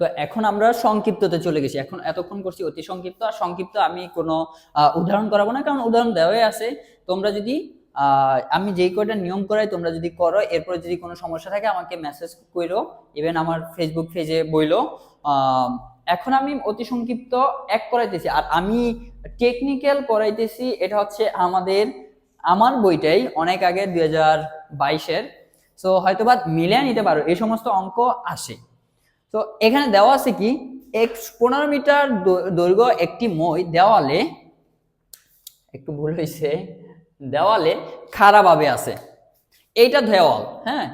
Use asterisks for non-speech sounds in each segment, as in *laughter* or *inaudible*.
তো এখন আমরা সংক্ষিপ্ততে চলে গেছি। এখন এতক্ষণ করছি অতি সংক্ষিপ্ত। আর সংক্ষিপ্ত আমি কোনো উদাহরণ করাবো না, কারণ উদাহরণ দেওয়াই আছে। তোমরা যদি আমি যেই কয়টা নিয়ম করাই তোমরা যদি করো, এরপরে যদি কোনো সমস্যা থাকে আমাকে মেসেজ করো ইভেন আমার ফেসবুক পেজে বইলো। এখন আমি অতি সংক্ষিপ্ত এক করাইতেছি। আর আমি টেকনিক্যাল করাইতেছি, এটা হচ্ছে আমাদের, আমার বইটাই অনেক আগে দুই হাজার বাইশের। সো হয়তোবা মিলিয়ে নিতে পারো, এই সমস্ত অঙ্ক আসে। তো এখানে দেওয়া আছে কি? এক পনেরো মিটার দৈর্ঘ্য একটি মই দেওয়ালে, একটু ভুল হয়েছে, দেওয়ালে খাড়াভাবে আছে। এইটা দেওয়াল হ্যাঁ?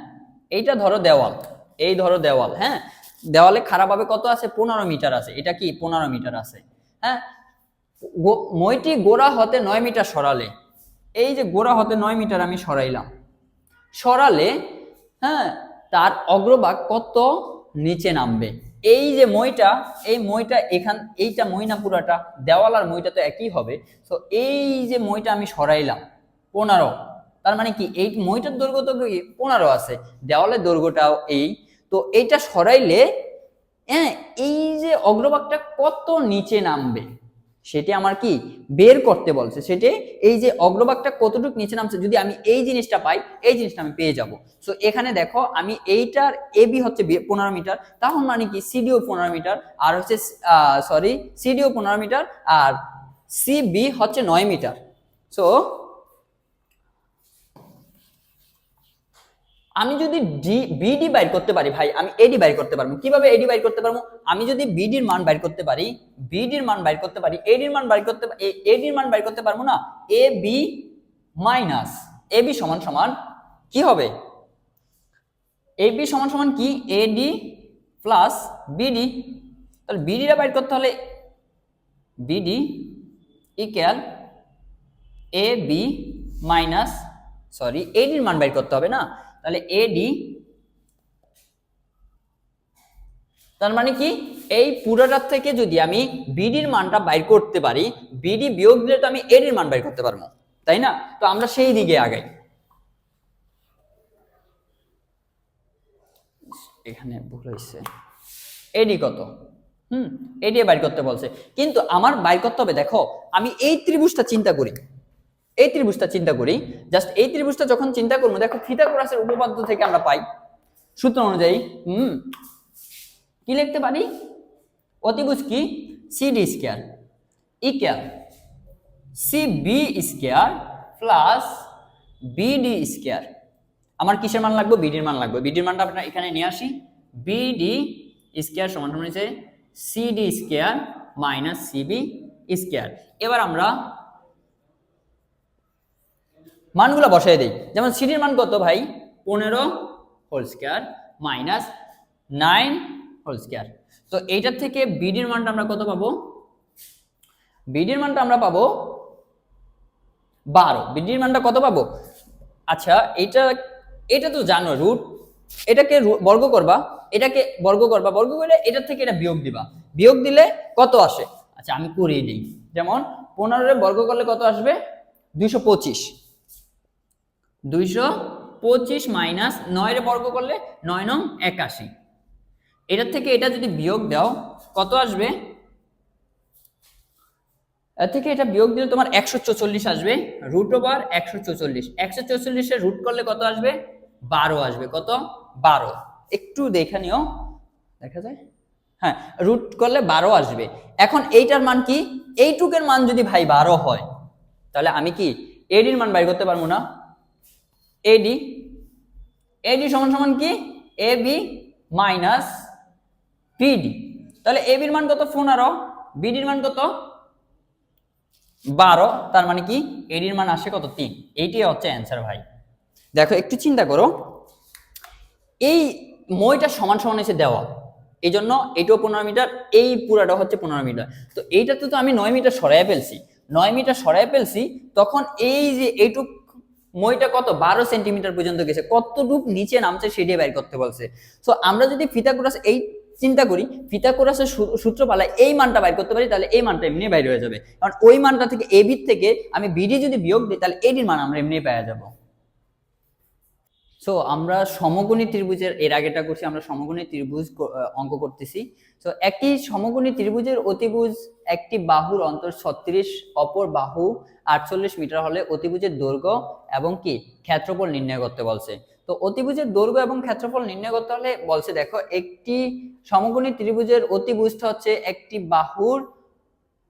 এইটা ধরো দেওয়াল, এই ধরো দেওয়াল হ্যাঁ? দেওয়ালে খাড়াভাবে কত আছে? পনেরো মিটার আছে। এটা কি? পনেরো মিটার আছে হ্যাঁ? মইটি গোড়া হতে নয় মিটার সরালে, এই যে গোড়া হতে নয় মিটার আমি সরাইলাম। সরালে হ্যাঁ? তার অগ্রভাগ কত? নিচে নামবে। এই যে মইটা, এই মইটা এখান, এইটা মই না পুরাটা, দেওয়াল আর মইটা তো একই হবে। তো এই যে মইটা আমি সরাইলাম, পনেরো। তার মানে কি, এই মইটার দৈর্ঘ্য তো পনেরো আছে। দেওয়ালের দৈর্ঘ্যটাও এই। তো এইটা সরাইলে হ্যাঁ এই যে অগ্রভাগটা কত নিচে নামবে? সেটি আমার কি? বের করতে বলছে। সেটি এই যে অগ্রভাগটা কতটুকু নিচে নামছে, যদি আমি এই জিনিসটা পাই, এই জিনিসটা আমি পেয়ে যাব। সো এখানে দেখো, আমি এইটার এবি হচ্ছে পনেরো মিটার। তখন মানে কি? সিডিও পনেরো মিটার, আর হচ্ছে সরি সিডিও পনেরো মিটার, আর সিবি হচ্ছে নয় মিটার। সো আমি যদি ডি বিডি বাইর করতে পারি ভাই, আমি এডি বাইর করতে পারব। কীভাবে এডি বাইর করতে পারব? আমি যদি বিডির মান বাইর করতে পারি বিডির মান বাইর করতে পারি এডির মান বাইর করতে এডির মান বাইর করতে পারব না? A B minus A B সমান সমান কি হবে? এ বি সমান সমান কি? এডি প্লাস বিডি তাহলে বিডিটা বাইর করতে হলে BD equal A B minus sorry এডির মান বাইর করতে হবে না? তাহলে এডি তার মানে কি? এই পুরোটার থেকে যদি আমি বিডির মানটা বাইর করতে পারি বিডি বিয়োগ দিলে তো আমি এডির মান বাইর করতে পারব, তাই না? তো আমরা সেই দিকে আগাই। এখানে ভুল হয়েছে। এডি কত? হুম এডি বাইর করতে বলছে। কিন্তু আমার বাইর করতে হবে, দেখো, আমি এই ত্রিভুজটা চিন্তা করি। এই ত্রিভুজটা চিন্তা করি। জাস্ট এই ত্রিভুজটা যখন চিন্তা করব, দেখো ফিথাগোরাসের উপপাদ্য থেকে আমরা পাই। সূত্র অনুযায়ী, হুম, কি লিখতে পারি? অতিভুজ কি? CD square equal C B square plus BD square আমার কিসের মান লাগবে? বিডির মান লাগবে। বিডির মানটা আপনার এখানে নিয়ে আসি। বিডি স্কয়ার সমান সমান হচ্ছে CD square minus CB square এবার আমরা মানগুলো বসাই দেই। যেমন সিডির মান কত ভাই? পনেরো whole square minus nine whole square তো এইটার থেকে বিডির মানটা আমরা কত পাবো? বিডির মানটা আমরা পাবো বারো। বিডির মানটা কত পাবো? আচ্ছা এটা এটা তো জানো রুট এটাকে বর্গ করবা। এটাকে বর্গ করবা। বর্গ করলে এটার থেকে এটা বিয়োগ দিবা। বিয়োগ দিলে কত আসে? আচ্ছা আমি করিয়ে দিই। যেমন পনেরো বর্গ করলে কত আসবে? দুইশো পঁচিশ। দুইশো পঁচিশ মাইনাস নয়ের বর্গ করলে নয় নং একাশি। এটার থেকে এটা যদি বিয়োগ দাও, কত আসবে? এর থেকে এটা বিয়োগ দিলে তোমার একশো চৌচল্লিশ আসবে রুট ওভার একশো চৌচল্লিশ। একশো চৌচল্লিশের রুট করলে কত আসবে? বারো আসবে। কত? বারো। একটু দেখে নিও। দেখা যায়? হ্যাঁ রুট করলে বারো আসবে। এখন এইটার মান কি? এইটুকের মান যদি ভাই বারো হয়, তাহলে আমি কি এডির মান বাইর করতে পারব না? এডি এডি সমান সমান কি? এ বি মাইনাস পিডি তাহলে এ বির মান কত? পনেরো। বিডির মান কত? বারো। তার মানে কি? এডির মান আসে কত? তিন। এইটি হচ্ছে অ্যান্সার ভাই। দেখো, একটু চিন্তা করো। এই মইটা সমান সমান এসে দেওয়া। এই জন্য এইটাও পনেরো মিটার, এই পুরাটা হচ্ছে পনেরো মিটার। তো এইটাতে তো আমি নয় মিটার সরাই ফেলছি। নয় মিটার সরাই ফেলছি, তখন এই যে এইটুক মইটা কত? বারো সেন্টিমিটার পর্যন্ত গেছে। কতটুক নিচে নামছে সেটি বের করতে বলছে। সো আমরা যদি ফিতাকুরাস এই চিন্তা করি ফিতাকুরাসের সূত্রপালা এই মানটা বাইর করতে পারি, তাহলে এই মানটা এমনি বাইর হয়ে যাবে। কারণ ওই মানটা থেকে এ ভিত থেকে আমি বিডি যদি বিয়োগ দিই, তাহলে এডির মান আমরা এমনি পাওয়া যাব। সো আমরা সমকোণী ত্রিভুজের, এর আগেটা করছি, আমরা সমকোণী ত্রিভুজ অঙ্ক করতেছি। সো একটি সমকোণী ত্রিভুজের অতিভুজ একটি বাহুর অন্তর ছত্রিশ, অপর বাহু আটচল্লিশ মিটার হলে অতিভুজের দৈর্ঘ্য এবং কি? ক্ষেত্রফল নির্ণয় করতে বলছে। তো, অতিভুজের দৈর্ঘ্য এবং ক্ষেত্রফল নির্ণয় করতে হলে বলছে, দেখো, একটি সমকোণী ত্রিভুজের অতিভুজটা হচ্ছে একটি বাহুর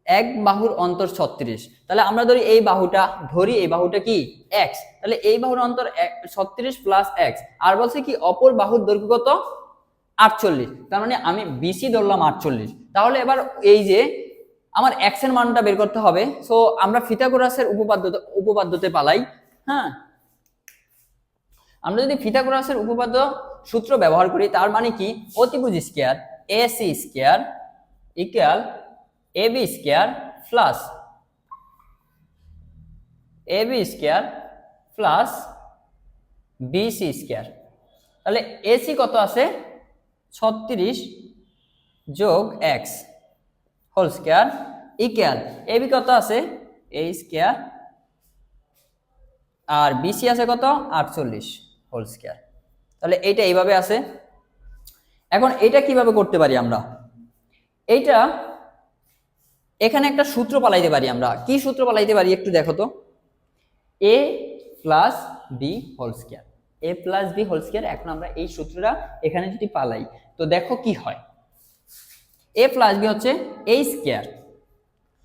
এক বাহুর অন্তর ছত্রিশ। তাহলে আমরা ধরি এই বাহুটা, ধরি এই বাহুটা কি? এক্স তাহলে এই বাহুর অন্তর ছত্রিশ প্লাস এক্স আর বলছে কি, অপর বাহুর দৈর্ঘ্য কত? আটচল্লিশ। তার মানে আমি বিসি ধরলাম আটচল্লিশ। তাহলে এবার এই যে আমার এক্সের মানটা বের করতে হবে। সো আমরা ফিথাগোরাসের উপপাদ্য উপপাদ্যতে পালাই। হ্যাঁ? আমরা যদি ফিথাগোরাসের উপপাদ্য সূত্র ব্যবহার করি, তার মানে কি? অতিভুজ square AC square equal AB square plus AB square plus তাহলে এসি কত আছে? ছত্রিশ যোগ x whole square equal. AB কত আছে? এ স্কয়ার। আর বিসি আছে কত? আটচল্লিশ হোল স্কয়ার। তাহলে এইটা এইভাবে আছে। এখন এটা কীভাবে করতে পারি আমরা? এইটা এখানে একটা সূত্র পালাইতে পারি আমরা। কি সূত্র পালাইতে পারি একটু দেখো তো। A plus B whole square A plus B whole square এখন আমরা এই সূত্রটা এখানে যদি পালাই, তো দেখো কি হয়। এ প্লাস বি হচ্ছে A square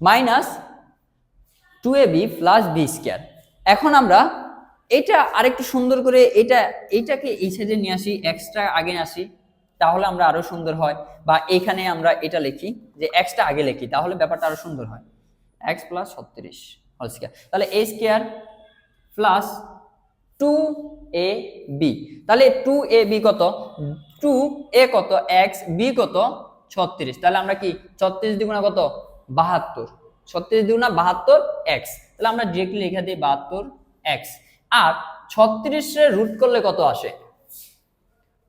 minus two A B plus B square এখন আমরা এটা আরেকটু সুন্দর করে, এটা এইটাকে এই সাইডে নিয়ে আসি এক্সট্রা আগে আসি। তাহলে আমরা আরও সুন্দর হয়। বা এখানে আমরা এটা লিখি, যে এক্সটা আগে লিখি, তাহলে ব্যাপারটা আরও সুন্দর হয়। এক্স প্লাস ছত্রিশ হোল স্কয়ার তাহলে A square plus two A B তাহলে টু এ বি কত? টু এ কত? এক্স বি কত? ছত্রিশ। তাহলে আমরা কি, ছত্রিশ দ্বিগুণা কত? বাহাত্তর। ছত্রিশ দ্বিগুণা বাহাত্তর এক্স তাহলে আমরা ডিরেক্টলি লিখে দিই বাহাত্তর এক্স আর ছত্রিশে রুট করলে কত আসে?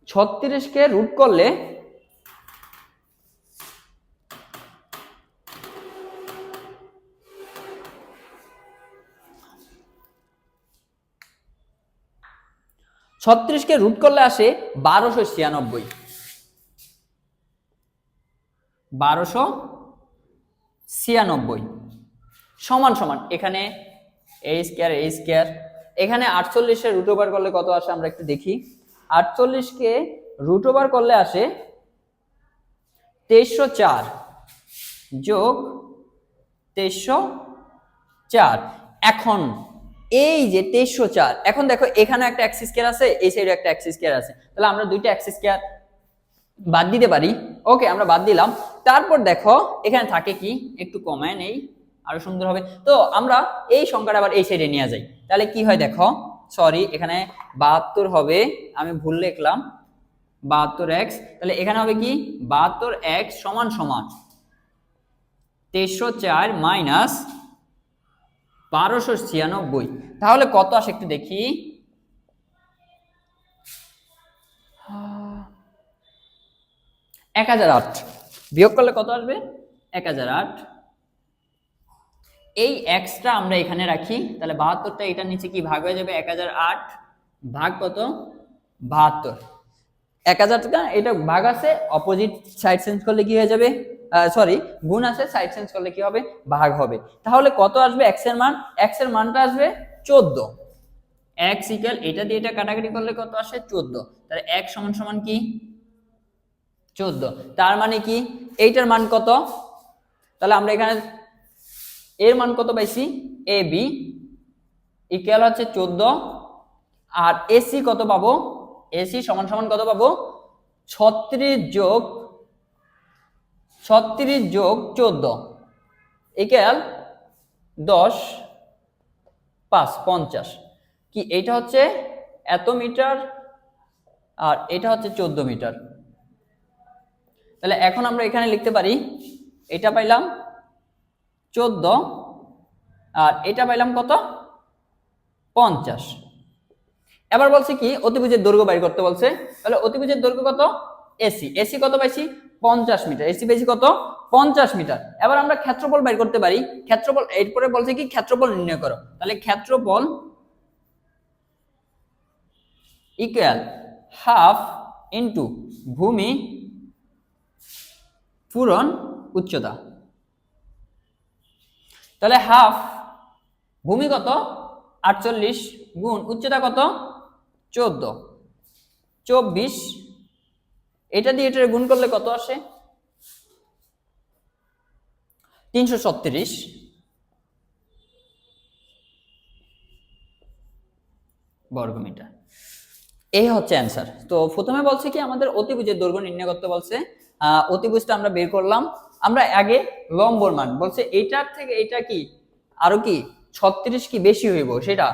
ছত্রিশকে রুট করলে ছত্রিশকে রুট করলে আসে বারোশো ছিয়ানব্বই। বারোশো ছিয়ানব্বই। সমান সমান। এখানে এ স্কোয়ার এ স্কোয়ার এখানে আটচল্লিশে রুট ওভার করলে কত আসে? আমরা একটু দেখি। আটচল্লিশকে রুট ওভার করলে আসে তেইশশো চার যোগ তেইশশো চার। এখন এই যে তেইশশো চার, এখন দেখো এখানে একটা অ্যাক্সিস কেয়ার আছে, এই সাইডে একটা অ্যাক্সিস কেয়ার আছে। তাহলে আমরা দুইটা অ্যাক্সিস কেয়ার বাদ দিতে পারি। ওকে আমরা বাদ দিলাম। তারপর দেখো, এখানে থাকে কি? একটু কমায় নেই, আরও সুন্দর হবে। তো আমরা এই সংখ্যাটা আবার এই সাইডে নিয়ে যাই। তাহলে কি হয় দেখো? সরি এখানে বাহাত্তর হবে। আমি ভুল লিখলাম। বাহাত্তর এক্স তাহলে এখানে হবে কি? বাহাত্তর এক্স সমান সমান তেইশশো চার মাইনাস বারোশো ছিয়ানব্বই। তাহলে কত আসে একটু দেখি? এক হাজার আট। বিয়োগ করলে কত আসবে? এক হাজার আট। এই এক্সটা আমরা এখানে রাখি। তাহলে বাহাত্তরটা এটার নিচে কি ভাগ হয়ে যাবে? এক হাজার আট ভাগ কত? বাহাত্তর। এক হাজার টাকা, এটা ভাগ আছে অপোজিট সাইড চেঞ্জ করলে কি হয়ে যাবে? সরি গুণ আছে সাইড চেঞ্জ করলে কি হবে? ভাগ হবে। তাহলে কত আসবে? এক্সের মান। এক্সের মানটা আসবে চোদ্দ। এক্স ইকাল এটা দিয়ে এটা কাটাকাটি করলে কত আসে? চোদ্দ। তাহলে এক সমান সমান কি? চোদ্দ। তার মানে কি? এইটার মান কত? তাহলে আমরা এখানে এর মান কত পাইছি? এ বি ইকুয়াল হচ্ছে চোদ্দ। আর এসি কত পাবো? এসি সমান সমান কত পাবো? ছত্রিশ যোগ ছত্রিশ যোগ চোদ্দ। ইকুয়াল দশ পাঁচ পঞ্চাশ। কি এটা হচ্ছে এত মিটার? আর এটা হচ্ছে চোদ্দ মিটার। তাহলে এখন আমরা এখানে লিখতে পারি, এটা পাইলাম চোদ্দ। আর এটা পাইলাম কত? পঞ্চাশ। এবার বলছে কি, অতিভুজের দৈর্ঘ্য বাইর করতে বলছে। তাহলে অতিভুজের দৈর্ঘ্য কত? এসি এসি কত পাইছি? পঞ্চাশ মিটার। এসি পাইছি কত? পঞ্চাশ মিটার। এবার আমরা ক্ষেত্রফল বাইর করতে পারি। ক্ষেত্রফল, এরপরে বলছে কি, ক্ষেত্রফল নির্ণয় করো। তাহলে ক্ষেত্রফল ইকুয়াল হাফ ইন্টু ভূমি পূরণ উচ্চতা। তাহলে হাফ ভূমি কত? আটচল্লিশ গুণ উচ্চতা কত? চোদ্দ। চব্বিশ। এটা দিয়ে এটা গুণ করলে কত আসে? তিনশো ছত্রিশ। বর্গমিটার। এই হচ্ছে অ্যান্সার। তো প্রথমে বলছে কি, আমাদের অতিভুজের দৈর্ঘ্য নির্ণয় করতে বলছে। অতিভুজটা আমরা বের করলাম। আমরা আগে লম্বর মান বলছে এইটার থেকে এটা কি? আরও কি? ছত্রিশ কি বেশি হইব সেটা।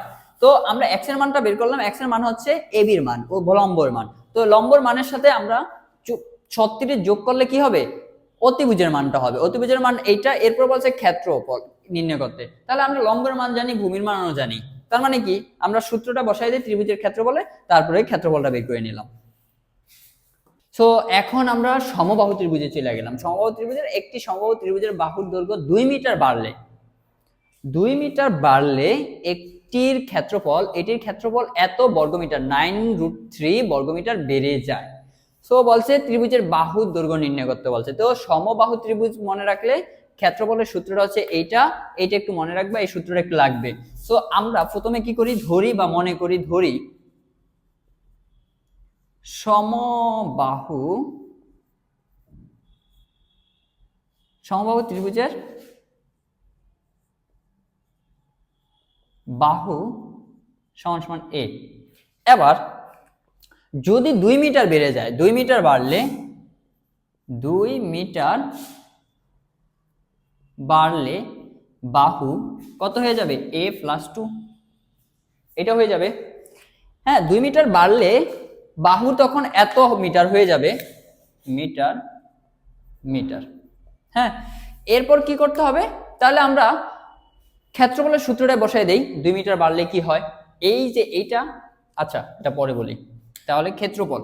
তো আমরা এক্সের মানটা বের করলাম। এক্সের মান হচ্ছে এবির মান ও লম্বর মান। তো লম্বর মানের সাথে আমরা ছত্রিশ যোগ করলে কি হবে? অতিভুজের মানটা হবে। অতিভুজের মান এইটা, এরপর বলছে ক্ষেত্রফল নির্ণয় করতে। তাহলে আমরা লম্বর মান জানি, ভূমির মানও জানি। তার মানে কি? আমরা সূত্রটা বসাই দিই ত্রিভুজের ক্ষেত্র বলে তারপরে ক্ষেত্রফলটা বের করে নিলাম। সো এখন আমরা সমবাহু ত্রিভুজে চলে গেলাম। সমবাহু ত্রিভুজের একটি সমবাহু ত্রিভুজের বাহুর দৈর্ঘ্য দুই মিটার বাড়লে, দুই মিটার বাড়লে একটির ক্ষেত্রফল, এটির ক্ষেত্রফল এত বর্গমিটার নাইন রুট থ্রি বর্গমিটার বেড়ে যায়। সো বলছে ত্রিভুজের বাহুর দৈর্ঘ্য নির্ণয় করতে বলছে। তো সমবাহু ত্রিভুজ মনে রাখলে ক্ষেত্রফলের সূত্রটা হচ্ছে এইটা এইটা একটু মনে রাখবে, এই সূত্রটা একটু লাগবে। সো আমরা প্রথমে কি করি? ধরি বা মনে করি, ধরি সমবাহু সমবাহু ত্রিভুজের বাহু সমান সমান এ এবার, যদি দুই মিটার বেড়ে যায়, দুই মিটার বাড়লে, দুই মিটার বাড়লে বাহু কত হয়ে যাবে? এ প্লাস টু এটা হয়ে যাবে। হ্যাঁ দুই মিটার বাড়লে বাহু তখন এত মিটার হয়ে যাবে, মিটার মিটার। হ্যাঁ এরপর কি করতে হবে? তাহলে আমরা ক্ষেত্রফলের সূত্রটা বসাই দেই, দুই মিটার বাড়লে কি হয়? এই যে এইটা আচ্ছা এটা পরে বলি। তাহলে ক্ষেত্রফল।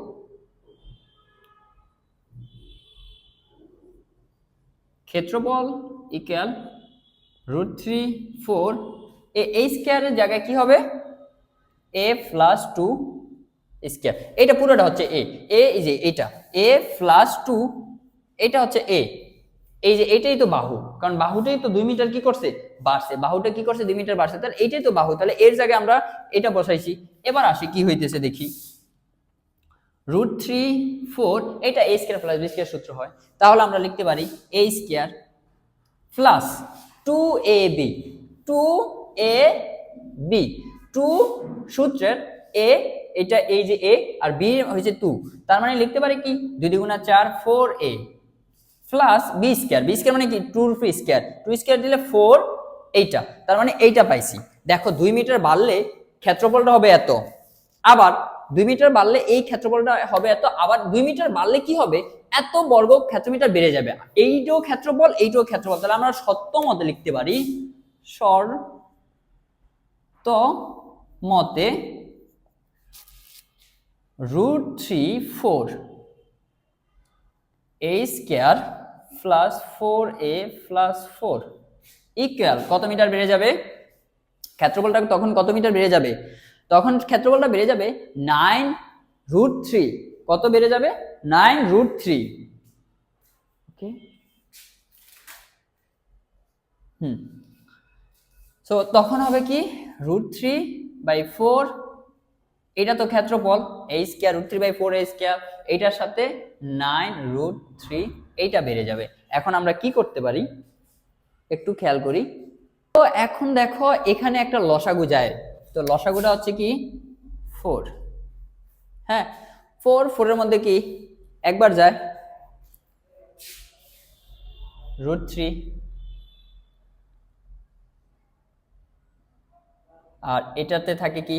ক্ষেত্রফল ইকুয়াল রুট থ্রি ফোর এই স্কোয়ারের জায়গায় কি হবে? এ প্লাস টু স্কোয়ার এটা পুরোটা হচ্ছে এ এ যে এটা। এ প্লাস টু এটা হচ্ছে এ এই যে এটাই তো বাহু। কারণ বাহুটাই তো দুই মিটার কি করছে? বাড়ছে। বাহুটা কি করছে? দুই মিটার বাড়ছে। তাহলে এটাই তো বাহু। তাহলে এর জায়গায় আমরা এটা বসাইছি। এবার আসি কি হইতেছে দেখি। রুট থ্রি ফোর এটা A square plus B square সূত্র হয়। তাহলে আমরা লিখতে পারি A square plus two A B two A B two সূত্রের এ এটা এই যে এ আর বি হয়েছে টু তার মানে লিখতে পারি কি? দুই দুগুণা চার four A plus B square B square মানে কি? টু ফি স্কোয়ার টু স্কোয়ার দিলে ফোর এইটা, তার মানে এইটা পাইছি। দেখো দুই মিটার বাড়লে ক্ষেত্রফলটা হবে এত, আবার দুই মিটার বাড়লে এই ক্ষেত্রফলটা হবে এত, আবার দুই মিটার বাড়লে কি হবে? এত বর্গ ক্ষেত্রমিটার বেড়ে যাবে। এইটাও ক্ষেত্রফল এইটাও ক্ষেত্রফল, তাহলে আমরা সত্য মতে লিখতে পারি সর তো মতে root three four A square plus four A plus four equal কত মিটার বেড়ে যাবে? ক্ষেত্রফলটা তখন কত মিটার বেড়ে যাবে? তখন ক্ষেত্রফলটা বেড়ে যাবে নাইন রুট থ্রি কত বেড়ে যাবে? Nine root three okay hmm. So তখন হবে কি? রুট থ্রি বাই ফোর এটা তো ক্ষেত্রফল এই square root three by four এই স্কোয়ার এইটার সাথে নাইন রুট থ্রি এইটা বেড়ে যাবে। এখন আমরা কি করতে পারি? একটু খেয়াল করি। তো এখন দেখো, এখানে একটা লসাগু যায়। তো লসাগুটা হচ্ছে কি? ফোর হ্যাঁ ফোর ফোরের মধ্যে কি? একবার যায়। রুট থ্রি আর এটাতে থাকে কি?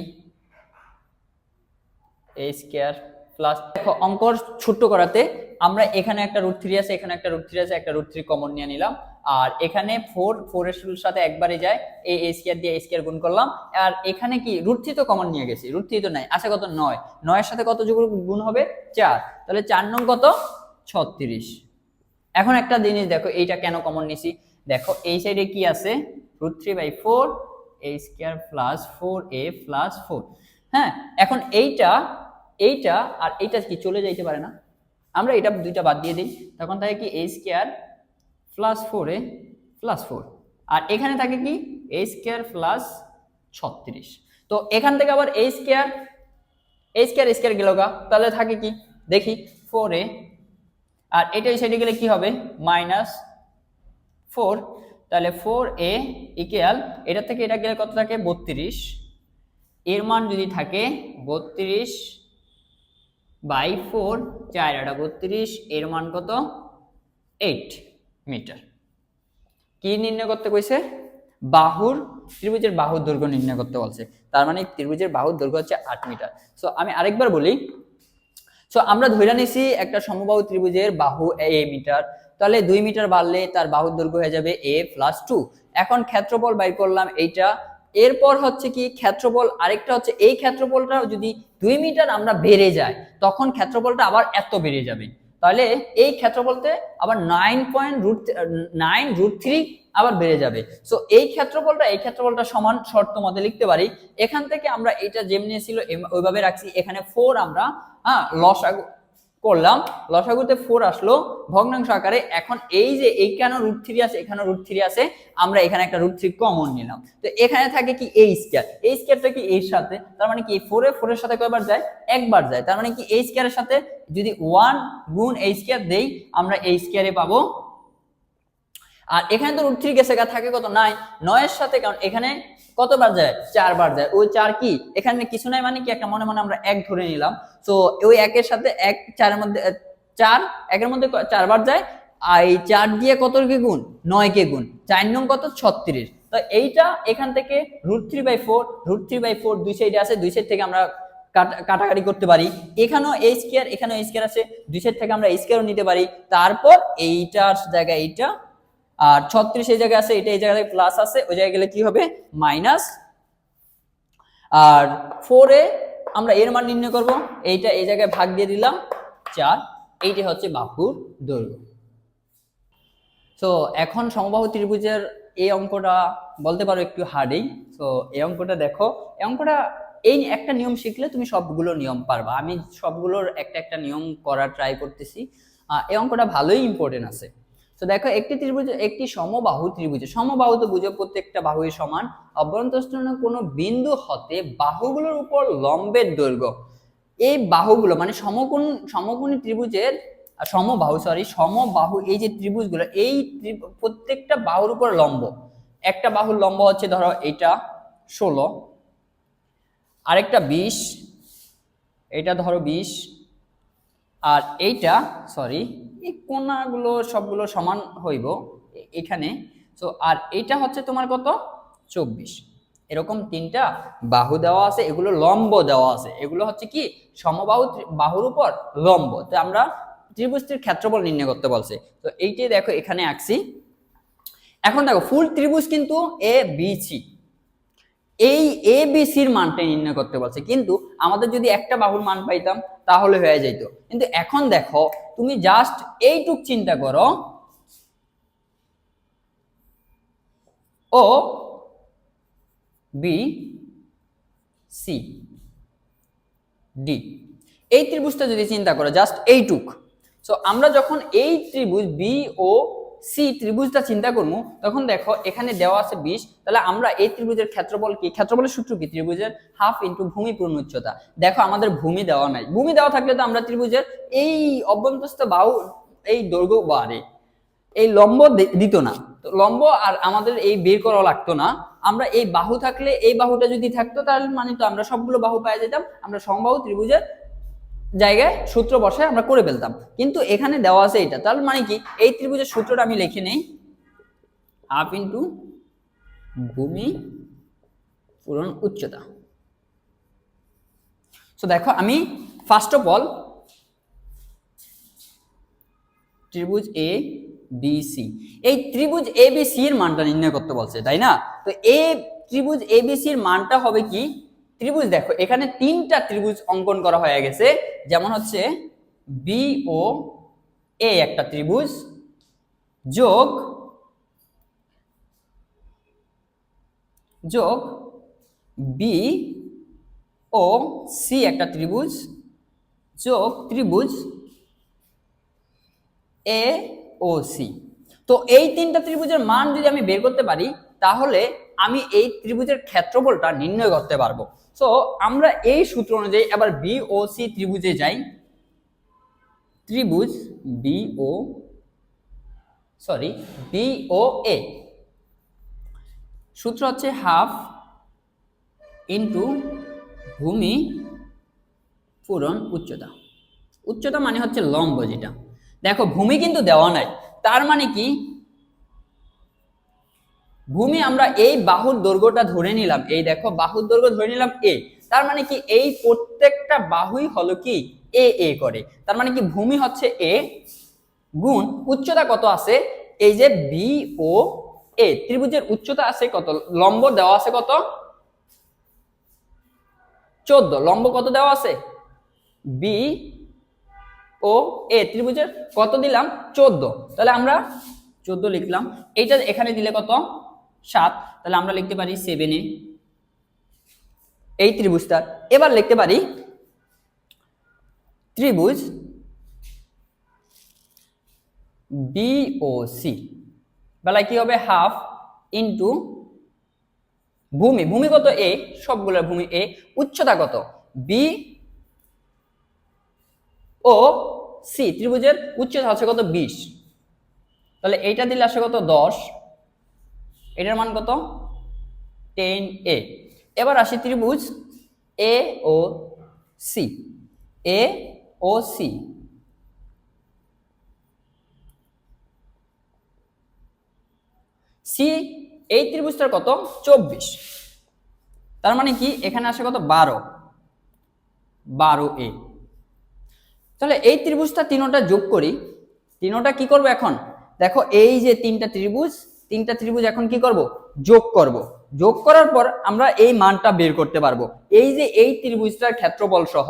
এ স্কোয়ার প্লাস দেখো অঙ্কর ছোট্ট করাতে আমরা এখানে একটা রুট থ্রি আছে, এখানে একটা রুট থ্রি আছে, একটা রুট থ্রি কমন নিয়ে নিলাম। আর এখানে ফোর ফোরের সাথে একবারে যায় এই এ স্কোয়ার দিয়ে এ স্কোয়ার গুণ করলাম। আর এখানে কি রুট থ্রি তো কমন নিয়ে গেছি রুট থ্রি তো নাই আছে কত? নয়। নয়ের সাথে কত যোগ গুণ হবে চার। তাহলে চার নং কত? ছত্রিশ। এখন একটা জিনিস দেখো, এইটা কেন কমন নিছি? দেখো, এই সাইডে কি আছে? Root three by four A square plus four A plus four হ্যাঁ এখন এইটা এইটা আর এইটা কি চলে যাইতে পারে না? আমরা এটা দুইটা বাদ দিয়ে দিই। তখন থাকে কি A square plus four A plus four আর এখানে থাকে কি এ স্কোয়ার প্লাস ছত্রিশ। তো এখান থেকে আবার A square A square square গেল গা। তাহলে থাকে কি, দেখি ফোর এ, আর এটা এই সাইডে গেলে কি হবে? মাইনাস ফোর তাহলে ফোর এ ইকুয়াল এটা থেকে এটা গেলে কত থাকে? বত্রিশ। এর মান যদি থাকে বত্রিশ বাই ফোর, চার আটা বত্রিশ, এর মান কত? Eight metre. কি নির্ণয় করতে কইছে? বাহুর, ত্রিভুজের বাহুর দৈর্ঘ্য নির্ণয় করতে বলছে। তার মানে ত্রিভুজের বাহুর দৈর্ঘ্য হচ্ছে আট মিটার। সো আমি আরেকবার বলি সো আমরা ধরে নিছি একটা সমবাহু ত্রিভুজের বাহু এ মিটার। তাহলে দুই মিটার বাড়লে তার বাহুর দৈর্ঘ্য হয়ে যাবে এ প্লাস টু এখন ক্ষেত্রফল বাইর করলাম এইটা। এরপর হচ্ছে কি ক্ষেত্রফল, আরেকটা হচ্ছে এই ক্ষেত্রফলটা যদি দুই মিটার আমরা বেড়ে যায় তখন ক্ষেত্রফলটা আবার এত বেড়ে যাবে। তাহলে এই ক্ষেত্রফলতে আবার nine point root nine root three আবার বেড়ে যাবে। সো এই ক্ষেত্রফলটা এই ক্ষেত্রফলটা সমান শর্ত মতে লিখতে পারি। এখান থেকে আমরা এটা যেমনি ছিল ওইভাবে রাখছি। এখানে ফোর আমরা হ্যাঁ লসাগু করলাম, লসাগুতে ফোর আসলো, ভগ্নাংশ আকারে এখন এই যে এইখানে রুট থ্রি আছে এখানে রুট থ্রি আছে, আমরা এখানে একটা রুট থ্রি কমন নিলাম। তো এখানে থাকে কি এই স্কেয়ার এই স্কেয়ারটা কি এর সাথে? তার মানে কি ফোরে ফোরের সাথে কয়বার যায়? একবার যায়। তার মানে কি এই স্কেয়ারের সাথে যদি ওয়ান গুণ এই স্কোয়ার দেই, আমরা এই স্কেয়ারে পাবো আর এখানে তো রুট থ্রি গেছে থাকে কত? নাই। নয়ের সাথে কারণ এখানে কতবার যায়? চারবার যায়। ওই চার কি? এখানে কিছু নাই মানে কি? একটা মনে মনে আমরা এক ধরে নিলাম। তো ওই একের সাথে এক, চারের মধ্যে চার, একের মধ্যে চারবার যায়। আর এই চার দিয়ে কত কে গুণ? নয় কে গুণ। চার নং কত? ছত্রিশ। তো এইটা এখান থেকে root three by four root three by four দুই সাইডে আছে। দুই সাইড থেকে আমরা কাটা- কাটাকাটি করতে পারি। এখানেও এই স্কোয়ার এখানেও এই স্কোয়ার আছে। দুই সাইড থেকে আমরা এই স্কোয়ারও নিতে পারি। তারপর এইটার জায়গায় এইটা আর ছত্রিশ এই জায়গায় আছে, এটা এই জায়গায় প্লাস আছে, ওই জায়গায় গেলে কি হবে? মাইনাস আর ফোরে আমরা এর মান নির্ণয় করব, এইটা এই জায়গায় ভাগ দিয়ে দিলাম, চার, এইটা হচ্ছে বাহুর দৈর্ঘ্য। তো এখন সমবাহু ত্রিভুজের এই অঙ্কটা বলতে পারো একটু হার্ডই তো এই অঙ্কটা দেখো, এই অঙ্কটা এই একটা নিয়ম শিখলে তুমি সবগুলো নিয়ম পারবা। আমি সবগুলোর একটা একটা নিয়ম করার ট্রাই করতেছি। এই অঙ্কটা ভালোই ইম্পর্টেন্ট আছে। তো দেখো একটি ত্রিভুজ, একটি সমবাহু ত্রিভুজ। সমবাহু তো বুঝো প্রত্যেকটা বাহুই সমান। অভ্যন্তরস্থ কোনো বিন্দু হতে বাহুগুলোর উপর লম্বের দৈর্ঘ্য। এই বাহুগুলো মানে সমকোণ, সমকোণী ত্রিভুজের সমবাহু সরি সমবাহু, এই যে ত্রিভুজগুলো, এই প্রত্যেকটা বাহুর উপর লম্ব। একটা বাহুর লম্ব হচ্ছে ধরো এইটা ষোলো, আরেকটা বিশ, এটা ধরো বিশ, আর এইটা সরি এই কোনাগুলো সবগুলো সমান হইব এখানে। তো আর এইটা হচ্ছে তোমার কত? চব্বিশ। এরকম তিনটা বাহু দেওয়া আছে, এগুলো লম্ব দেওয়া আছে। এগুলো হচ্ছে কি? সমবাহু বাহুর উপর লম্ব। তো আমরা ত্রিভুজটির ক্ষেত্রফল নির্ণয় করতে বলছে। তো এইটাই দেখো এখানে আঁকছি। এখন দেখো, ফুল ত্রিভুজ কিন্তু এ বি সি এই এ বি সির মানটা নির্ণয় করতে বলছে। কিন্তু আমাদের যদি একটা বাহুর মান পাইতাম, তাহলে হয়ে যেত কিন্তু এখন দেখো, তুমি জাস্ট এইটুক চিন্তা করো। ও বি সি ডি এই ত্রিভুজটা যদি চিন্তা করো জাস্ট এইটুক। সো আমরা যখন এই ত্রিভুজ বি ও সি ত্রিভুজটা চিন্তা করব তখন দেখো এখানে দেওয়া আছে বিশ, তাহলে আমরা এই ত্রিভুজের ক্ষেত্রফল কি? ক্ষেত্রফলের সূত্র কি? ত্রিভুজের হাফ ইন্টু ভূমি পূর্ণ উচ্চতা দেখো আমাদের ভূমি দেওয়া নাই। ভূমি দেওয়া থাকলে তো আমরা ত্রিভুজের এই অভ্যন্তস্থ বাহু, এই দৈর্ঘ্য বাড়ে এই লম্ব দিত না। তো লম্ব আর আমাদের এই বের করা লাগতো না। আমরা এই বাহু থাকলে এই বাহুটা যদি থাকতো, তাহলে মানে তো আমরা সবগুলো বাহু পাওয়া যেতাম। আমরা সমবাহু ত্রিভুজের জায়গায় সূত্র বসায় আমরা করে ফেলতাম। কিন্তু এখানে দেওয়া আছে এটা তাহলে মানে কি? এই ত্রিভুজের সূত্রটা আমি লিখে নেই। হাফ ইন্টু ভূমি পূরণ উচ্চতা। তো দেখো, আমি ফার্স্ট অফ অল ত্রিভুজ এ বি সি এই ত্রিভুজ এ বি সি এর মানটা নির্ণয় করতে বলছে, তাই না? তো এ ত্রিভুজ এ বি সি এর মানটা হবে কি? ত্রিভুজ দেখো, এখানে তিনটা ত্রিভুজ অঙ্কন করা হয়ে গেছে। যেমন হচ্ছে বি ও এ একটা ত্রিভুজ যোগ যোগ বি ও সি একটা ত্রিভুজ যোগ ত্রিভুজ এ ও সি তো এই তিনটা ত্রিভুজের মান যদি আমি বের করতে পারি, তাহলে আমি এই ত্রিভুজের ক্ষেত্রফলটা নির্ণয় করতে পারব। সো আমরা এই সূত্র অনুযায়ী এবার বি ও সি ত্রিভুজে যাই। ত্রিভুজ B O sorry B O A সূত্র হচ্ছে হাফ ইন্টু ভূমি পূরণ উচ্চতা। উচ্চতা মানে হচ্ছে লম্ব যেটা। দেখো, ভূমি কিন্তু দেওয়া নাই। তার মানে কি? ভূমি আমরা এই বাহুর দৈর্ঘ্যটা ধরে নিলাম। এই দেখো, বাহুর দৈর্ঘ্য ধরে নিলাম এ তার মানে কি, এই প্রত্যেকটা বাহুই হলো কি এ এ করে। তার মানে কি, ভূমি হচ্ছে এ গুণ উচ্চতা কত আছে? এই যে বি ও এ ত্রিভুজের উচ্চতা আছে কত? লম্ব দেওয়া আছে কত? চোদ্দ। লম্ব কত দেওয়া আছে? বি ও এ ত্রিভুজের কত দিলাম? চোদ্দ। তাহলে আমরা চোদ্দ লিখলাম। এইটা এখানে দিলে কত? সাত, তাহলে আমরা লিখতে পারি সেভেন এ। এই ত্রিভুজটার এবার লিখতে পারি ত্রিভুজ বিওসি বেলায় কি হবে? হাফ ইন্টু ভূমি। ভূমি কত এ সবগুলোর ভূমি এ উচ্চতা কত? বি ও সি ত্রিভুজের উচ্চতা আছে কত? বিশ। তাহলে এইটা দিলে আসে কত? দশ। এটার মান কত? টেন এ এবার আসি ত্রিভুজ A O C A O C C এই ত্রিভুজটার কত? চব্বিশ। তার মানে কি? এখানে আসে কত? বারো। বারো এ তাহলে এই ত্রিভুজটা তিনোটা যোগ করি। তিনোটা কি করব এখন? দেখো, এই যে তিনটা ত্রিভুজ তিনটা ত্রিভুজ এখন কি করব? যোগ করব। যোগ করার পর আমরা এই মানটা বের করতে পারব। এই যে এই ত্রিভুজটার ক্ষেত্রফল সহ,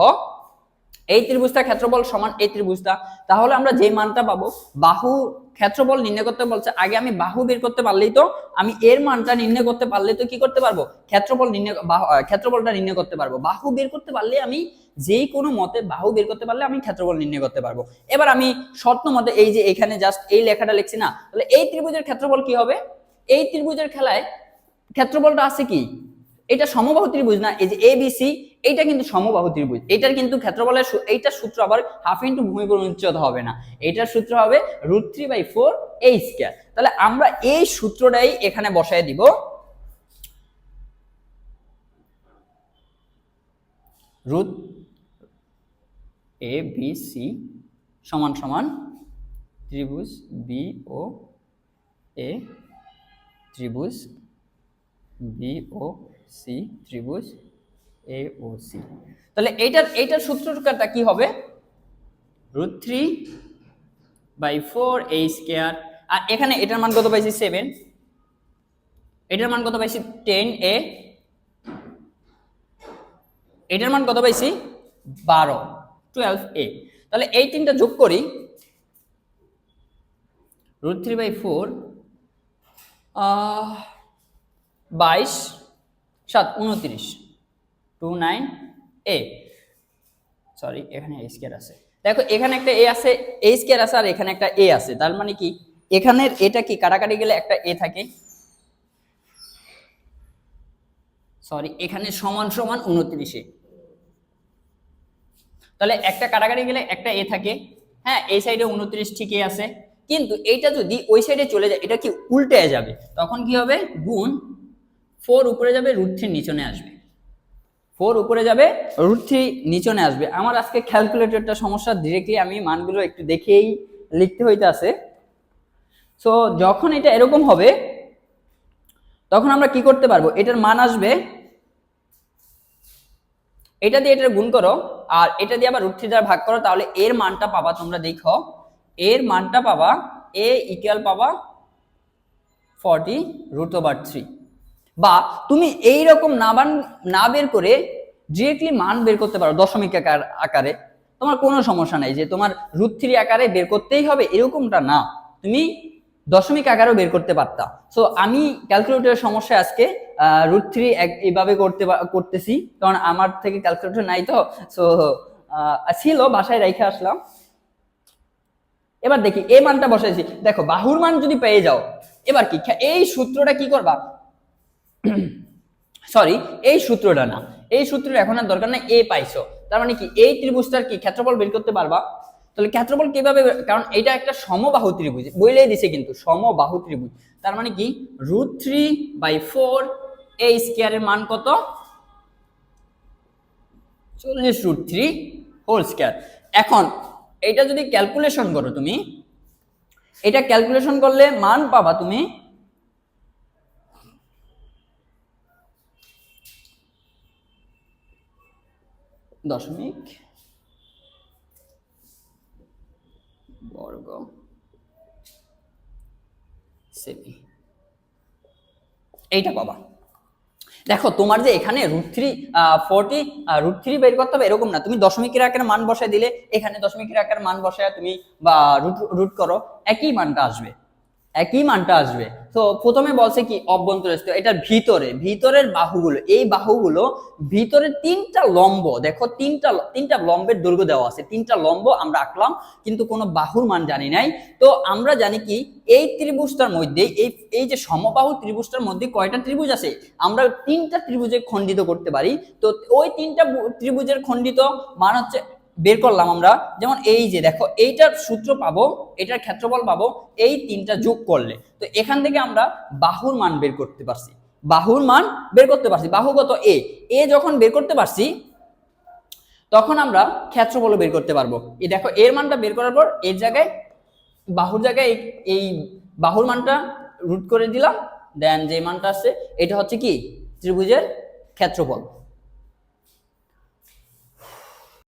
এই ত্রিভুজটার ক্ষেত্রফল সমান এই ত্রিভুজটা, তাহলে আমরা যে মানটা পাবো, বাহু ক্ষেত্রফল নির্ণয় করতে বলছে, আগে আমি বাহু বের করতে পারলেই তো, আমি এর মানটা নির্ণয় করতে পারলে তো কি করতে পারব? ক্ষেত্রফল নির্ণয় ক্ষেত্রফলটা নির্ণয় করতে পারব। বাহু বের করতে পারলে আমি যেই কোনো মতে বাহু বের করতে পারলে আমি ক্ষেত্রফল নির্ণয় করতে পারব। এবার আমি শর্ত মতে এই যে এখানে জাস্ট এই লেখাটা লিখছি না, তাহলে এই ত্রিভুজের ক্ষেত্রফল কি হবে? এই ত্রিভুজের খেলায় ক্ষেত্রফলটা আছে কি? এটা সমবাহু ত্রিভুজ না, এই যে এ বি সি এইটা কিন্তু সমবাহু ত্রিভুজ। এটার কিন্তু ক্ষেত্রফলের এইটার সূত্র আবার হাফ ইন্টু ভূমি উচ্চতা হবে না। এটার সূত্র হবে root three by four A square তাহলে আমরা এই সূত্রটাই এখানে বসায় দিব। রুট এ বি সি সমান সমান ত্রিভুজ বি ও এ ত্রিভুজ বি ও সি ত্রিভুজ এ ও সি তাহলে এইটার এইটার সূত্রটা কি হবে? Root three by four A square. আর এখানে এটার মান কত পাইছি? সেভেন। এটার মান কত পাইছি? Ten A. এটার মান কত পাইছি? বারো। টুয়েলভ এ তাহলে এই তিনটা যোগ করি রুট থ্রি বাই ফোর বাইশ, সাত, উনত্রিশ টু নাইন এ সরি এখানে এ স্কোয়ার আছে। দেখো, এখানে একটা এ আছে এ স্কোয়ার আছে, আর এখানে একটা এ আছে। তার মানে কি, এখানের এটা কি কাটাকাটি গেলে একটা এ থাকে? সরি এখানে সমান সমান উনত্রিশে তাহলে একটা কাটাকাটি গেলে একটা এ থাকে। হ্যাঁ এই সাইডে উনত্রিশ ঠিকই আছে। কিন্তু এইটা যদি ওই সাইডে চলে যায়, এটা কি উল্টে যাবে? তখন কি হবে? গুণ ফোর উপরে যাবে রুট থ্রি নিচনে আসবে। ফোর উপরে যাবে রুট থ্রি নিচনে আসবে। আমার আজকে ক্যালকুলেটরটা সমস্যা ডিরেক্টলি আমি মানগুলো একটু দেখেই লিখতে হইতে আছে সো যখন এটা এরকম হবে, তখন আমরা কি করতে পারব? এটার মান আসবে, এটা দিয়ে এটার গুণ করো আর এটা দিয়ে আবার রুট থ্রি দ্বারা ভাগ করো, তাহলে এর মানটা পাবা তোমরা দেখো। এর মানটা পাবা এ ইকুয়াল পাবা ফর্টি রুট ওভার থ্রি বা তুমি এই রকম না বান না বের করে ডিরেক্টলি মান বের করতে পারো দশমিক আকার আকারে। তোমার কোনো সমস্যা নাই যে তোমার রুট থ্রি আকারে বের করতেই হবে, এরকমটা না। তুমি দশমিক আকারেও বের করতে পারতা। সো আমি ক্যালকুলেটরের সমস্যা আজকে রুট থ্রি এইভাবে করতে করতেছি। কারণ আমার থেকে ক্যালকুলেটর নাই তো। সো ছিল, বাসায় রেখে আসলাম। এবার দেখি এই মানটা বসাইছি। দেখো, বাহুর মান যদি পেয়ে যাও, এবার কি? এই সূত্রটা কি করবা? *clears throat* সরি এই সূত্রটা না। এই সূত্রটা এখন আর দরকার নাই, এ পাইছো। তার মানে কি? এই ত্রিভুজটার কি? ক্ষেত্রফল বের করতে পারবা। তাহলে ক্ষেত্রফল কীভাবে কারণ এটা একটা সমবাহু ত্রিভুজ, বইলেই দিছে কিন্তু সমবাহু ত্রিভুজ। তার মানে কি? রুট থ্রি বাই ফোর এই স্কোয়ারের মান কত? চল্লিশ রুট থ্রি হোল স্কোয়ার এখন, এটা যদি ক্যালকুলেশন করো তুমি, এটা ক্যালকুলেশন করলে মান পাবা তুমি দশমিক বর্গ সেমি এইটা পাবা। দেখো, তোমার যে এখানে root three forty root three বের করতে হবে, এরকম না। তুমি দশমিকের আকার মান বসায় দিলে, এখানে দশমিকের আকার মান বসায় তুমি, বা রুট রুট করো, একই মানটা আসবে। একই মানটা আসবে। তো প্রথমে বলছে কি অভ্যন্তরস্থ এটার ভিতরে, ভিতরের বাহুগুলো, এই বাহুগুলো ভিতরে তিনটা লম্ব, দেখো তিনটা তিনটা লম্বের দৈর্ঘ্য দেওয়া আছে, তিনটা লম্ব আমরা আঁকলাম, কিন্তু কোনো বাহুর মান জানি নাই। তো আমরা জানি কি, এই ত্রিভুজটার মধ্যে, এই এই যে সমবাহু ত্রিভুজটার মধ্যে কয়টা ত্রিভুজ আছে? আমরা তিনটা ত্রিভুজে খণ্ডিত করতে পারি। তো ওই তিনটা ত্রিভুজের খণ্ডিত মান হচ্ছে বের করলাম আমরা। যেমন এই যে দেখো, এইটার সূত্র পাবো, এটার ক্ষেত্রফল পাবো, এই তিনটা যোগ করলে। তো এখান থেকে আমরা বাহুর মান বের করতে পারছি। বাহুর মান বের করতে পারছি। বাহুগত এ এ যখন বের করতে পারছি, তখন আমরা ক্ষেত্রফল বের করতে পারব। এই দেখো, এর মানটা বের করার পর এর জায়গায়, বাহুর জায়গায় এই- বাহুর মানটা রুট করে দিলাম। দেন যে মানটা আছে, এটা হচ্ছে কি? ত্রিভুজের ক্ষেত্রফল।